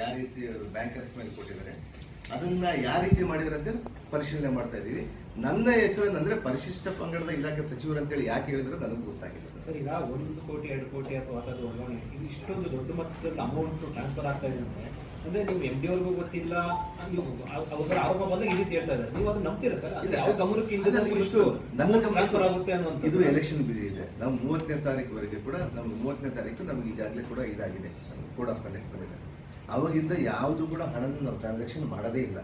ಯಾವ ರೀತಿ ಬ್ಯಾಂಕರ್ಸ್ ಮೇಲೆ ಕೊಟ್ಟಿದ್ದಾರೆ ಅದನ್ನ ಯಾವ ರೀತಿ ಮಾಡಿದ್ರೆ ಅಂತ ಪರಿಶೀಲನೆ ಮಾಡ್ತಾ ಇದ್ದೀವಿ. ನನ್ನ ಹೆಸರು ಅಂದ್ರೆ ಪರಿಶಿಷ್ಟ ಪಂಗಡದ ಇಲಾಖೆ ಸಚಿವರು ಅಂತೇಳಿ ಯಾಕೆ ಹೇಳಿದ್ರೆ ನನಗೆ ಗೊತ್ತಾಗಿಲ್ಲ. ಸರ್ ಈಗ ಒಂದು ಕೋಟಿ ಎರಡು ಕೋಟಿ ಅಥವಾ ಥರದ ವರ್ಗಾವಣೆ ಇದು ಇಷ್ಟೊಂದು ದೊಡ್ಡ ಮಟ್ಟದ ಅಮೌಂಟ್ ಟ್ರಾನ್ಸ್ಫರ್ ಆಗ್ತಾ ಇದೆ ಅಂದ್ರೆ ಅಂದ್ರೆ ನೀವು ಎಂ ಡಿ ಅವ್ರಿಗೂ ಗೊತ್ತಿಲ್ಲ ಅವ್ರ ಆರೋಪ ಬಂದಾಗ ಈ ರೀತಿ ಹೇಳ್ತಾ ಇದ್ದಾರೆ. ನೀವು ಅದನ್ನ ನಂಬ್ತೀರಾ ಸರ್? ಯಾವ ಗಮನಕ್ಕೆ ಇಷ್ಟು ನನ್ನ ಟ್ರಾನ್ಸ್ಫರ್ ಆಗುತ್ತೆ ಅನ್ನುವಂಥ ಇದು ಎಲೆಕ್ಷನ್ ಬಿಸಿ ಇದೆ. ನಾವು ಮೂವತ್ತನೇ ತಾರೀಕುವರೆಗೆ ಕೂಡ ನಮ್ಗೆ ಮೂವತ್ತನೇ ತಾರೀಕು ನಮ್ಗೆ ಈಗಾಗಲೇ ಕೂಡ ಇದಾಗಿದೆ. ಕೋಡ್ ಆಫ್ ಕಂಡಕ್ಟ್ ಬಂದಿದೆ. ಅವಾಗಿಂದ ಯಾವುದು ಕೂಡ ಹಣನ ನಾವು ಟ್ರಾನ್ಸಾಕ್ಷನ್ ಮಾಡೋದೇ ಇಲ್ಲ.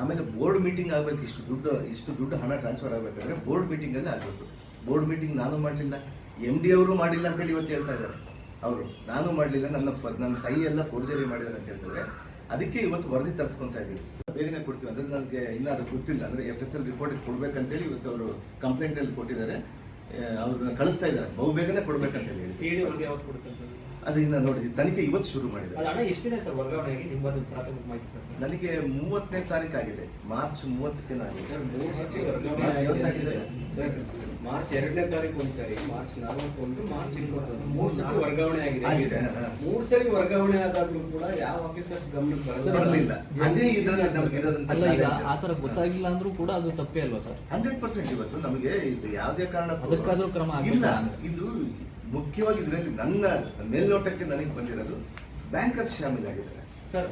ಆಮೇಲೆ ಬೋರ್ಡ್ ಮೀಟಿಂಗ್ ಆಗಬೇಕು, ಇಷ್ಟು ದುಡ್ಡು ಇಷ್ಟು ದುಡ್ಡು ಹಣ ಟ್ರಾನ್ಸ್ಫರ್ ಆಗಬೇಕಾದ್ರೆ ಬೋರ್ಡ್ ಮೀಟಿಂಗಲ್ಲೇ ಆಗಬೇಕು. ಬೋರ್ಡ್ ಮೀಟಿಂಗ್ ನಾನು ಮಾಡಲಿಲ್ಲ. ಎಂ ಡಿ ಅವರು ಮಾಡಿಲ್ಲ ಅಂತೇಳಿ ಇವತ್ತು ಹೇಳ್ತಾ ಇದ್ದಾರೆ. ಅವರು, ನಾನು ಮಾಡಲಿಲ್ಲ, ನನ್ನ ನನ್ನ ಸೈ ಎಲ್ಲ ಫೋರ್ಜರಿ ಮಾಡಿದ್ದಾರೆ ಅಂತ ಹೇಳ್ತಾರೆ. ಅದಕ್ಕೆ ಇವತ್ತು ವರದಿ ತರಿಸ್ಕೊತಾ ಇದ್ದೀವಿ. ಬೇಗನೆ ಕೊಡ್ತೀವಿ, ಅಂದರೆ ನನಗೆ ಇನ್ನೂ ಅದು ಗೊತ್ತಿಲ್ಲ. ಅಂದರೆ ಎಫ್ ಎಸ್ ಎಲ್ ರಿಪೋರ್ಟ್ ಕೊಡ್ಬೇಕಂತೇಳಿ ಇವತ್ತು ಅವರು ಕಂಪ್ಲೇಂಟಲ್ಲಿ ಕೊಟ್ಟಿದ್ದಾರೆ. ಅವ್ರನ್ನ ಕಳಿಸ್ತಾ ಇದ್ದಾರೆ. ಬಹು ಬೇಗನೆ ಕೊಡ್ಬೇಕಂತ ಹೇಳಿ ಸಿ ಡಿ ಯಾವತ್ತು ಕೊಡುತ್ತೆ ಅಂತ ನೋಡಿದ್ವಿ. ಅದು ನೋಡಿ ತನಿಖೆ ಇವತ್ತು ಶುರು ಮಾಡಿದೆ ಮಾಡಿದ್ದಾರೆ ಹಣ ಎಷ್ಟಿದೆ ಸರ್ ವರ್ಗಾವಣೆ ಆಗಿ? ನಿಮ್ಮದು ಪ್ರಾಥಮಿಕ ಮಾಹಿತಿ? ನನಗೆ ಮೂವತ್ತನೇ ತಾರೀಕು ಆಗಿದೆ. ಮಾರ್ಚ್ ಮೂವತ್ತಕ್ಕೆ ಸರ್, ಮೂರು ಸತಿ ವರ್ಗಾವಣೆ ಆಗಿದೆ. ಸರ್, ಮಾರ್ಚ್ ಎರಡನೇ ತಾರೀಕು ಸಾರಿ ಮಾರ್ಚ್ ನಾಲ್ಕು ಮಾರ್ಚ್ ಇಪ್ಪತ್ತೊಂದು. ಮೂರು ಸತಿ ವರ್ಗಾವಣೆ ಆಗಿದೆ, ಆಗಿದೆ ಮೂರು ಸರಿ ವರ್ಗಾವಣೆ ಆದಾಗ್ಲೂ ಕೂಡ ಯಾವ ಆಫೀಸರ್ಸ್ ಗಮನಕ್ಕೆ ಬರಲಿಲ್ಲ. ಅದೇ ಇದರಲ್ಲಿ ನಮ್ಗೆ ಇರೋದಂತ ಅಲ್ಲ ಈಗ ಆ ತರ ಗೊತ್ತಾಗಿಲ್ಲ ಅಂದ್ರೂ ಕೂಡ ಅದು ತಪ್ಪೇ ಅಲ್ವಾ ಸರ್? ಹಂಡ್ರೆಡ್ ಪರ್ಸೆಂಟ್ ಇವತ್ತು ನಮಗೆ ಇದು ಯಾವುದೇ ಕಾರಣ ಅದಕ್ಕಾದ್ರೂ ಕ್ರಮ ಆಗಿಲ್ಲ. ಇಲ್ಲ ಇದು ಮುಖ್ಯವಾಗಿ ಇದರಲ್ಲಿ ನನ್ನ ಮೇಲ್ನೋಟಕ್ಕೆ ನನಗೆ ಬಂದಿರೋದು ಬ್ಯಾಂಕರ್ಸ್ ಶಾಮೀಲಾಗಿದ್ದಾರೆ ಸರ್